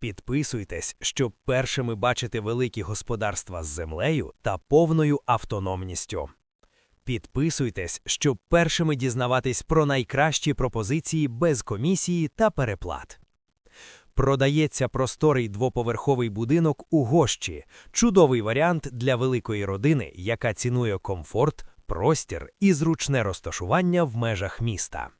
Підписуйтесь, щоб першими бачити великі господарства з землею та повною автономністю. Підписуйтесь, щоб першими дізнаватись про найкращі пропозиції без комісії та переплат. Продається просторий двоповерховий будинок у Гощі, чудовий варіант для великої родини, яка цінує комфорт, простір і зручне розташування в межах міста.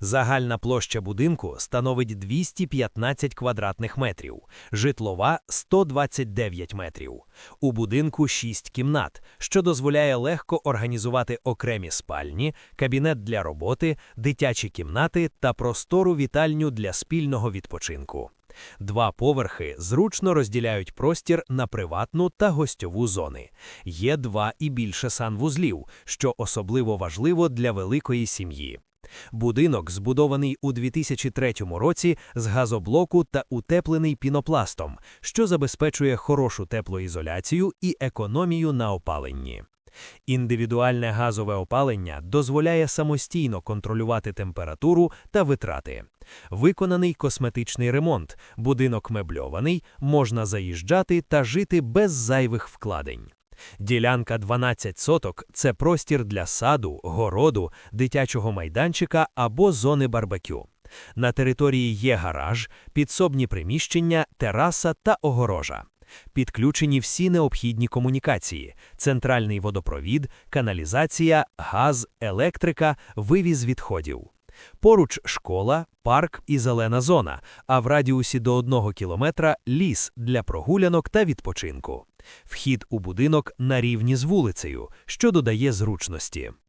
Загальна площа будинку становить 215 квадратних метрів, житлова 129 метрів. У будинку 6 кімнат, що дозволяє легко організувати окремі спальні, кабінет для роботи, дитячі кімнати та простору вітальню для спільного відпочинку. Два поверхи зручно розділяють простір на приватну та гостьову зони. Є два і більше санвузлів, що особливо важливо для великої сім'ї. Будинок збудований у 2003 році з газоблоку та утеплений пінопластом, що забезпечує хорошу теплоізоляцію і економію на опаленні. Індивідуальне газове опалення дозволяє самостійно контролювати температуру та витрати. Виконаний косметичний ремонт, будинок мебльований, можна заїжджати та жити без зайвих вкладень. Ділянка 12 соток це простір для саду, городу, дитячого майданчика або зони барбекю. На території є гараж, підсобні приміщення, тераса та огорожа. Підключені всі необхідні комунікації: центральний водопровід, каналізація, газ, електрика, вивіз відходів. Поруч школа, парк і зелена зона, а в радіусі до одного кілометра ліс для прогулянок та відпочинку. Вхід у будинок на рівні з вулицею, що додає зручності.